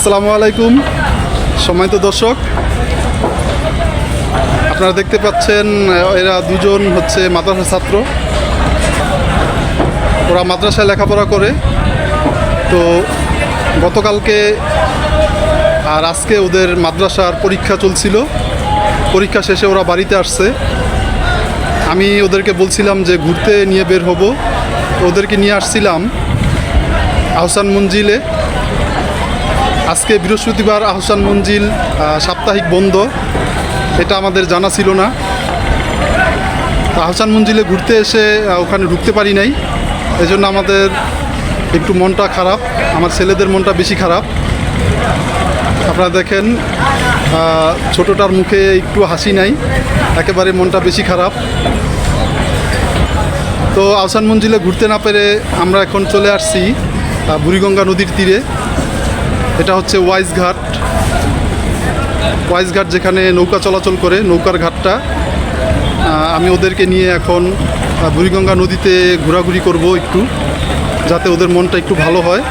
আসসালামু আলাইকুম। সময়ত দর্শক, আপনারা দেখতে পাচ্ছেন, এরা দুজন হচ্ছে মাদ্রাসা ছাত্র। ওরা মাদ্রাসায় লেখাপড়া করে। তো গতকালকে আর আজকে ওদের মাদ্রাসার পরীক্ষা চলছিল। পরীক্ষা শেষে ওরা বাড়িতে আসছে। আমি ওদেরকে বলছিলাম যে ঘুরতে নিয়ে বের হব। ওদেরকে নিয়ে আসছিলাম আহসান মঞ্জিলে। আজকে বৃহস্পতিবার আহসান মঞ্জিল সাপ্তাহিক বন্ধ। এটা আমাদের জানা ছিল না। আহসান মঞ্জিলে ঘুরতে এসে ওখানে ঢুকতে পারি নাই। এজন্য আমাদের একটু মনটা খারাপ। আমার ছেলেদের মনটা বেশি খারাপ। আপনারা দেখেন ছোটটার মুখে একটু হাসি নাই। একেবারে মনটা বেশি খারাপ। তো আহসান মঞ্জিলে ঘুরতে না পেরে আমরা এখন চলে আসছি বুড়িগঙ্গা নদীর তীরে। এটা হচ্ছে ওয়াইজ ঘাট। ওয়াইজ ঘাট যেখানে নৌকা চলাচল করে, নৌকার ঘাটটা। আমি ওদেরকে নিয়ে এখন বুড়িগঙ্গা নদীতে ঘোরাঘুরি করব একটু, যাতে ওদের মনটা একটু ভালো হয়।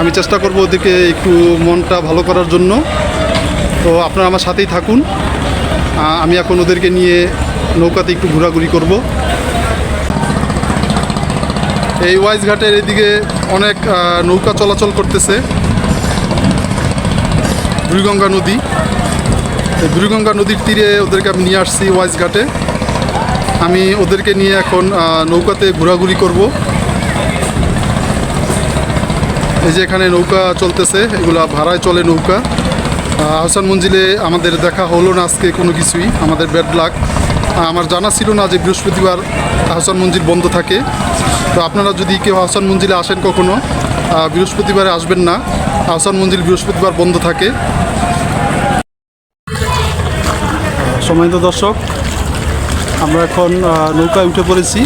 আমি চেষ্টা করব ওদেরকে একটু মনটা ভালো করার জন্য। তো আপনারা আমার সাথেই থাকুন। আমি এখন ওদেরকে নিয়ে নৌকাতে একটু ঘোরাঘুরি করব। এই ওয়াইজ ঘাটের এদিকে অনেক নৌকা চলাচল করতেছে। বুড়িগঙ্গা নদী। বুড়িগঙ্গা নদীর তীরে ওদেরকে আমি নিয়ে আসছি ওয়াইজ ঘাটে। আমি ওদেরকে নিয়ে এখন নৌকাতে ঘোরাঘুরি করব। এই যে এখানে নৌকা চলতেছে এগুলা ভাড়ায় চলে নৌকা। আহ, আহসান মঞ্জিলে আমাদের দেখা হলো না আজকে কোনো কিছুই আমাদের ব্যাড লাক। আমার জানা ছিল না যে বৃহস্পতিবার আহসান মঞ্জিল বন্ধ থাকে। তো আপনারা যদি কেউ আহসান মঞ্জিলে আসেন কখনো বৃহস্পতিবারে আসবেন না। আহসান মঞ্জিল বৃহস্পতিবার বন্ধ থাকে। সময়ত দর্শক, আমরা এখন নৌকায় উঠে পড়েছি।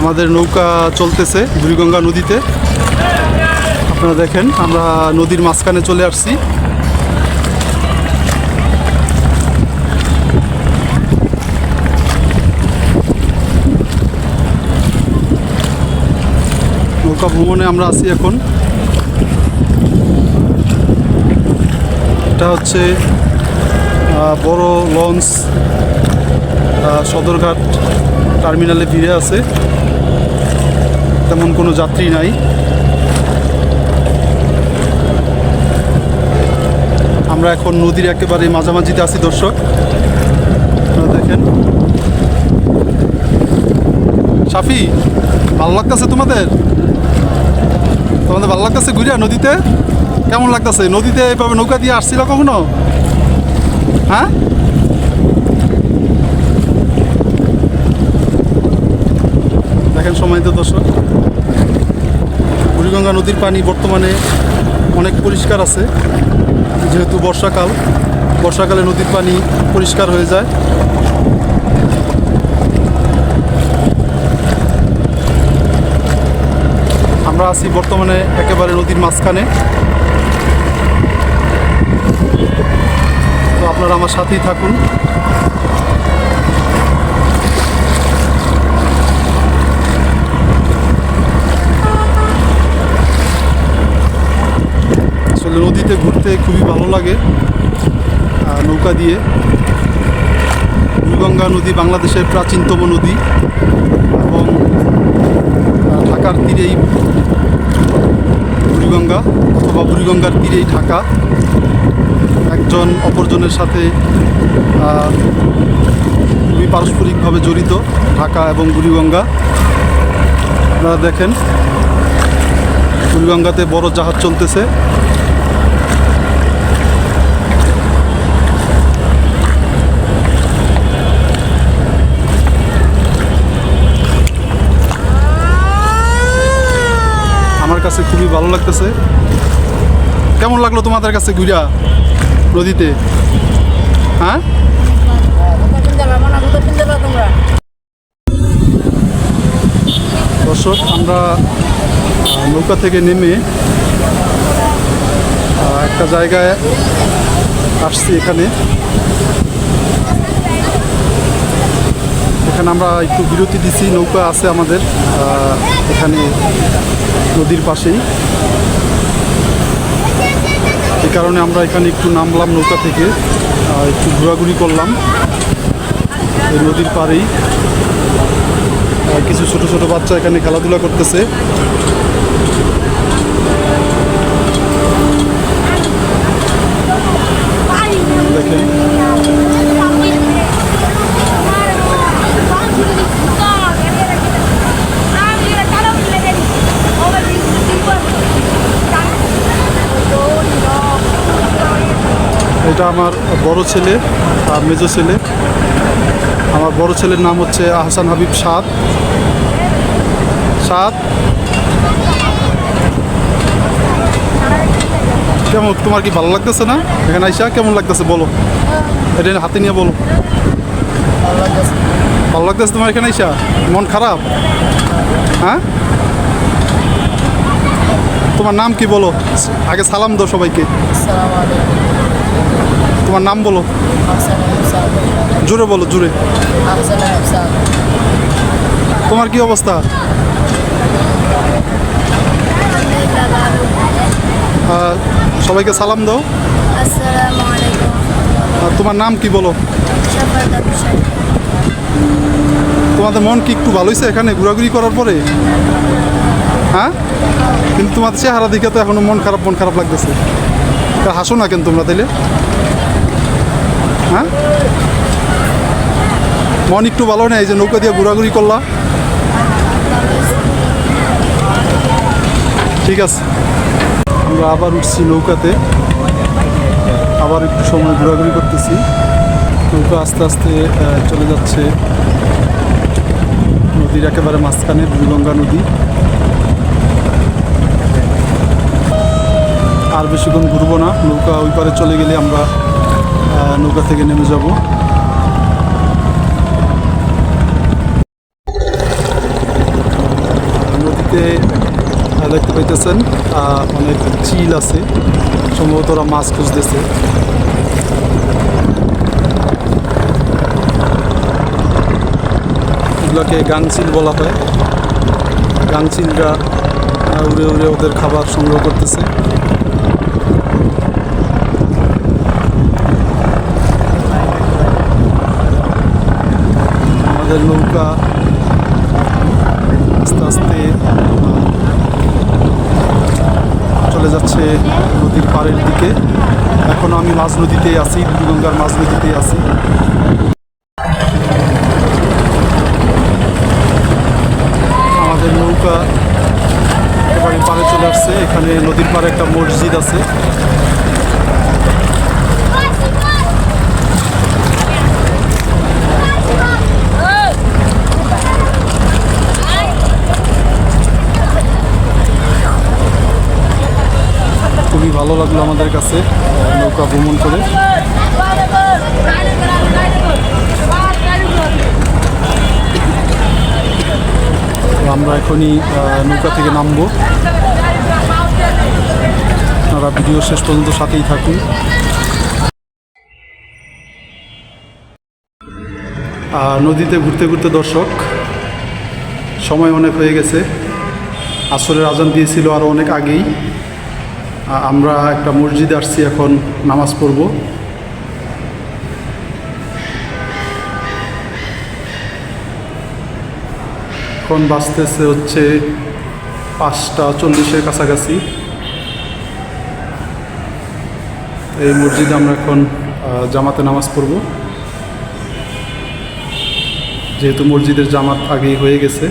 আমাদের নৌকা চলতেছে বুড়িগঙ্গা নদীতে। আপনারা দেখেন, আমরা নদীর মাঝখানে চলে আসছি। নৌকা ভ্রমণে আমরা আছি এখন। এটা হচ্ছে বড় লঞ্চ সদরঘাট টার্মিনালে ভিড়ে আছে। তেমন কোনো যাত্রী নাই। আমরা এখন নদীর একেবারে মাঝামাঝিতে আছি, দর্শক। দেখেন। সাফি, ভালো লাগতেছে তোমাদের? তোমাদের ভালো লাগতেছে ঘুরিয়া নদীতে? কেমন লাগতেছে? নদীতে এভাবে নৌকা দিয়ে আসছিল কখনো? হ্যাঁ? দেখেন সময় তো দর্শক। বুড়িগঙ্গা নদীর পানি বর্তমানে অনেক পরিষ্কার আছে। যেহেতু বর্ষাকাল, বর্ষাকালে নদীর পানি পরিষ্কার হয়ে যায়। আমরা আছি বর্তমানে একেবারে নদীর মাঝখানে তো আপনারা আমার সাথেই থাকুন। আসলে নদীতে ঘুরতে খুবই ভালো লাগে নৌকা দিয়ে। বুড়িগঙ্গা নদী বাংলাদেশের প্রাচীনতম নদী এবং ঢাকার তীরেই বুড়িগঙ্গা, অথবা বুড়িগঙ্গার তীরেই ঢাকা। একজন অপরজনের সাথে খুবই পারস্পরিকভাবে জড়িত, ঢাকা এবং বুড়িগঙ্গা। আপনারা দেখেন, বুড়িগঙ্গাতে বড় জাহাজ চলতেছে। আমার কাছে খুবই ভালো লাগতেছে। কেমন লাগল তোমাদের কাছে ঘুরা? নদীতে হ্যাঁ? দর্শক, আমরা নৌকা থেকে নেমে একটা জায়গায় আসছি এখানে। এখানে আমরা একটু বিরতি দিছি, নৌকা আছে আমাদের এখানে নদীর পাশেই। এই কারণে আমরা এখানে একটু নামলাম নৌকা থেকে একটু ঘোরাঘুরি করলাম এই নদীর পাড়েই। কিছু ছোট ছোট বাচ্চা এখানে খেলাধুলা করতেছে দেখেন এটা আমার বড় ছেলে আর মেজো ছেলে। আমার বড় ছেলের নাম হচ্ছে আহসান হাবিব সাদ। সাদ? কেমন, তোমার কি ভালো লাগতেছে না? এখানে আইসা, কেমন লাগতেছে বলো। এটা হাতে নিয়ে বলো। ভালো লাগতেছে তোমার এখানে আইসা? মন খারাপ? হ্যাঁ? তোমার নাম কি বলো? আগে সালাম দাও সবাইকে। তোমার নাম বলো। জোরে বলো জোরে তোমার কি অবস্থা? সবাইকে সালাম দাও। তোমার নাম কি বলো? তোমাদের মন কি একটু ভালো হয়েছে এখানে ঘোরাঘুরি করার পরে? হ্যাঁ? কিন্তু তোমাদের চেহারা দেখে তো এখনও মন খারাপ মন খারাপ লাগতেছে। হাসো না কেন তোমরা তাইলে? হ্যাঁ? মন একটু ভালো নেই যে নৌকা দিয়ে ঘোরাঘুরি করলা। ঠিক আছে। আমরা আবার উঠছি নৌকাতে। আবার একটু সময় ঘোরাঘুরি করতেছি। নৌকা আস্তে আস্তে চলে যাচ্ছে নদীর একেবারে মাঝখানে, বুড়িগঙ্গা নদী। আর বেশিক্ষণ ঘুরবো না। নৌকা ওই পারে চলে গেলে আমরা নৌকা থেকে নেমে যাব। নদীতে দেখতে পাইতেছেন অনেক চিল আছে। সম্ভবত ওরা মাছ খুঁজতেছে। এগুলোকে গাংচিল বলা হয়। গাংচিলরা উড়ে উড়ে ওদের খাবার সংগ্রহ করতেছে। আমাদের নৌকা আস্তে আস্তে চলে যাচ্ছে নদীর পাড়ের দিকে। এখনও আমি মাঝ নদীতেই আছি, বুড়িগঙ্গার মাঝ নদীতেই আছি। আমাদের নৌকা চলে আসছে। এখানে নদীর পাড়ে একটা মসজিদ আছে। খুবই ভালো লাগল আমাদের কাছে, নৌকা ভ্রমণ করে। আমরা এখনই নৌকা থেকে নামবো। আপনারা ভিডিও শেষ পর্যন্ত সাথেই থাকুন। নদীতে ঘুরতে ঘুরতে দর্শক, সময় অনেক হয়ে গেছে। আসরের আজান দিয়েছিল আরও অনেক আগেই। আমরা একটা মসজিদে আসছি, এখন নামাজ পড়ব। এখন বাঁচতেছে হচ্ছে পাঁচটা চল্লিশের কাছাকাছি। এই মসজিদে আমরা এখন জামাতে নামাজ পড়ব। যেহেতু মসজিদের জামাত আগেই হয়ে গেছে